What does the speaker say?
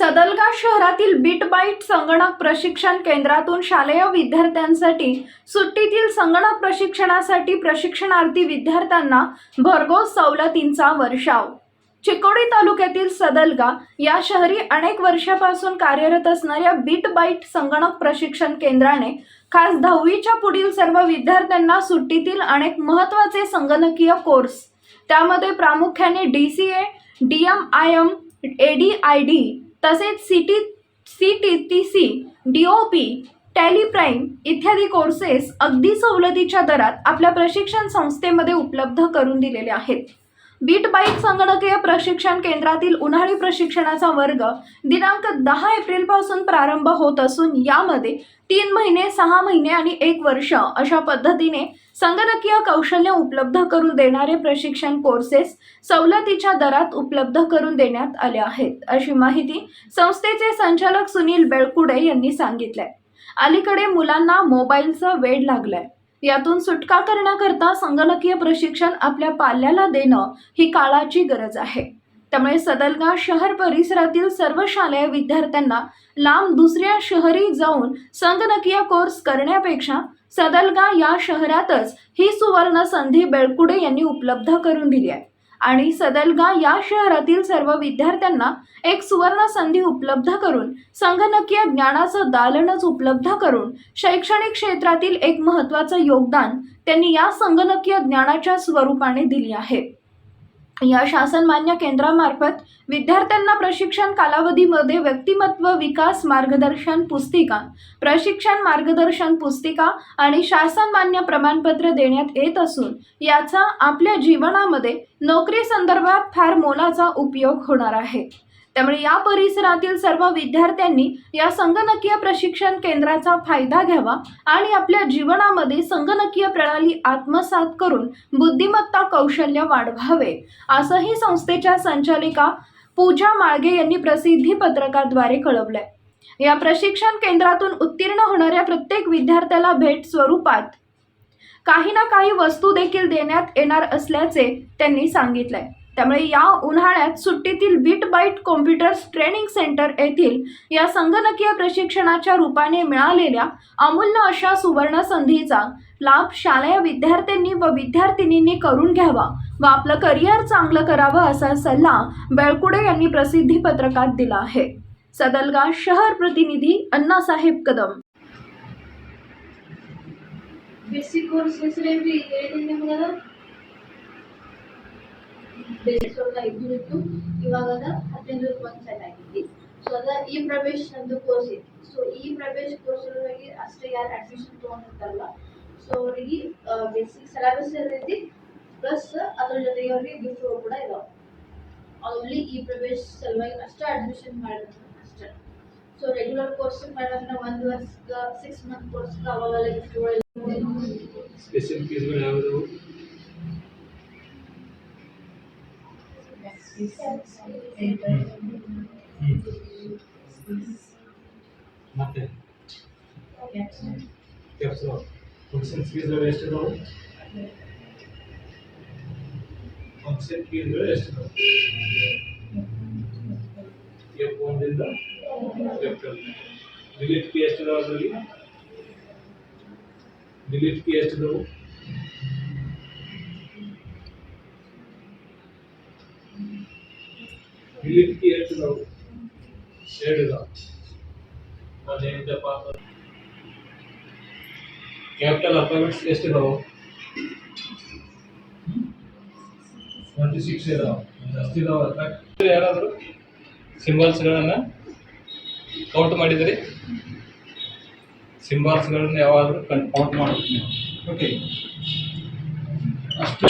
सदलगा शहरातील bit bite संगणक प्रशिक्षण केंद्रातून शालेय विद्यार्थ्यांसाठी सुट्टीतील संगणक प्रशिक्षणासाठी प्रशिक्षणार्थी विद्यार्थ्यांना भरघोस सवलतींचा वर्षाव. चिकोडी तालुक्यातील सदलगा या शहरी अनेक वर्षापासून कार्यरत असणाऱ्या बीट बाईट संगणक प्रशिक्षण केंद्राने खास दहावीच्या पुढील सर्व विद्यार्थ्यांना सुट्टीतील अनेक महत्त्वाचे संगणकीय कोर्स त्यामध्ये प्रामुख्याने D C A D M I M A D I D तसेच C T C T T C D O P TallyPrime इत्यादी कोर्सेस अगदी सवलतीच्या दरात आपल्या प्रशिक्षण संस्थेमध्ये उपलब्ध करून दिलेले आहेत. बीट बाईक संगणकीय प्रशिक्षण केंद्रातील उन्हाळी प्रशिक्षणाचा वर्ग दिनांक दहा एप्रिलपासून प्रारंभ होत असून यामध्ये तीन महिने सहा महिने आणि एक वर्ष अशा पद्धतीने संगणकीय कौशल्य उपलब्ध करून देणारे प्रशिक्षण कोर्सेस सवलतीच्या दरात उपलब्ध करून देण्यात आले आहेत अशी माहिती संस्थेचे संचालक सुनील बेळकुडे यांनी सांगितले अलीकडे मुलांना मोबाईलचा वेड लागलाय. यातून सुटका करण्याकरता संगणकीय प्रशिक्षण आपल्या पाल्याला देणं ही काळाची गरज आहे. त्यामुळे सदलगा शहर परिसरातील सर्व शालेय विद्यार्थ्यांना लांब दुसऱ्या शहरी जाऊन संगणकीय कोर्स करण्यापेक्षा सदलगा या शहरातच ही सुवर्ण संधी बेळकुडे यांनी उपलब्ध करून दिली आहे. आणि सदलगा या शहरातील सर्व विद्यार्थ्यांना एक सुवर्ण संधी उपलब्ध करून संगणकीय ज्ञानाचं दालनच उपलब्ध करून शैक्षणिक क्षेत्रातील एक महत्त्वाचं योगदान त्यांनी या संगणकीय ज्ञानाच्या स्वरूपाने दिले आहे. या शासनमान्य केंद्रामार्फत विद्यार्थ्यांना प्रशिक्षण कालावधीमध्ये व्यक्तिमत्व विकास मार्गदर्शन पुस्तिका प्रशिक्षण मार्गदर्शन पुस्तिका आणि शासनमान्य प्रमाणपत्र देण्यात येत असून याचा आपल्या जीवनामध्ये नोकरी संदर्भात फार मोलाचा उपयोग होणार आहे. त्यामुळे या परिसरातील सर्व विद्यार्थ्यांनी या संगणकीय प्रशिक्षण केंद्राचा फायदा घ्यावा आणि आपल्या जीवनामध्ये संगणकीय प्रणाली आत्मसात करून बुद्धिमत्ता कौशल्य वाढवावे. असंही संस्थेच्या संचालिका पूजा माळगे यांनी प्रसिद्धी पत्रकाद्वारे कळवलंय. या प्रशिक्षण केंद्रातून उत्तीर्ण होणाऱ्या प्रत्येक विद्यार्थ्याला भेट स्वरूपात काही ना काही वस्तू देखील देण्यात येणार असल्याचे त्यांनी सांगितलंय. त्यामुळे या उन्हाळ्यात सुट्टीतील bit byte computers training centre येथील या संगणकीय प्रशिक्षणाच्या रूपाने मिळालेल्या अमूल्य अशा सुवर्ण संधीचा लाभ शालेय विद्यार्थ्यांनी व विद्यार्थिनींनी करून घ्यावा व आपलं करिअर चांगलं करावं असा सल्ला बेळकुडे यांनी प्रसिद्धी पत्रकात दिला आहे. सदलगा शहर प्रतिनिधी अण्णासाहेब कदम. बेसिक कोर्सेस ಹೆಸರೇನ್ರಿ ಹೇಳಿದ್ದೀನಿ ನಿಮ್ಗದ ಬೇಸಿಕ್ ಒಳಗ ಐದು ಇತ್ತು ಇವಾಗ ಹದಿನೈದು ಒಂದು ಸೆಟ್ ಆಗೈತಿ ಸೊ ಅದ ಈ ಪ್ರವೇಶ್ ನಂದು ಕೋರ್ಸ್ ಐತಿ. ಸೊ ಈ ಪ್ರವೇಶ್ ಕೋರ್ಸ್ ಒಳಗೆ ಅಷ್ಟೇ ಯಾರು ಅಡ್ಮಿಷನ್ ತೊಗೊಂಡಿರ್ತಾರಲ್ಲ ಸೊ ಅವರಿಗೆ ಬೇಸಿಕ್ ಸಿಲೆಬಸ್ ಇರ್ತೈತಿ ಪ್ಲಸ್ ಅದ್ರ ಜೊತೆಗೆ ಅವ್ರಿಗೆ ಗಿಫ್ಟ್ ಕೂಡ ಇದಾವೆ. ಓನ್ಲಿ ಈ ಪ್ರವೇಶ್ ಸಲುವಾಗಿ ಅಷ್ಟೇ ಅಡ್ಮಿಷನ್ ಮಾಡಿರ್ತಾರೆ ಅಷ್ಟೇ. ಸೊ ರೆಗ್ಯುಲರ್ ಕೋರ್ಸ್ ಮಾಡಿದ್ರೆ ಒಂದು ವರ್ಷಕ್ಕೆ ಸಿಕ್ಸ್ ಮಂತ್ ಕೋರ್ಸ್ಗೆ ಅವಾಗೆಲ್ಲ ಗಿಫ್ಟ್ಗಳು ಸ್ಪೆಷಲ್ ಫೀಸ್ಗಳು ಯಾವುದು? ಮತ್ತೆ ಕ್ಯಾಪ್ಸು ಫಂಕ್ಷನ್ ಫೀಸ್ಗಳು ಎಷ್ಟಿದಾವೆ ಫಂಕ್ಷನ್ ಫೀಸ್ಗಳು ಎಷ್ಟಿದಾವೆ ಎಫ್ ಒಂದಿಂದ ಎಫ್ ಟ್ವೆಲ್ ಡಿಲೀಟ್ ಫೀ ಎಷ್ಟಿದಾವೆ ಅದರಲ್ಲಿ ಡಿಲೀಟ್ ಫೀ ಎಷ್ಟಿದಾವೆ ಮಿಲಿಟರಿ ಏರ್ಗಳು ಹೇಳಿದ ಅದೇನಿದೆಪ್ಪ ಕ್ಯಾಪಿಟಲ್ ಅಪಾಯಿಂಟ್ಮೆಂಟ್ಸ್ ಎಷ್ಟಿದಾವೆ ಟ್ವೆಂಟಿ ಸಿಕ್ಸ್ ಇದಾವೆ? ಜಾಸ್ತಿ ಇದಾವೆ ಅಲ್ಲ? ಯಾರಾದರೂ ಸಿಂಬಲ್ಸ್ಗಳನ್ನು ಕೌಂಟ್ ಮಾಡಿದ್ರಿ ಸಿಂಬಾಲ್ಸ್ಗಳನ್ನು ಯಾವಾಗಲೂ ಕನ್ ಕೌಂಟ್ ಮಾಡ್ತೀನಿ ಓಕೆ ಅಷ್ಟು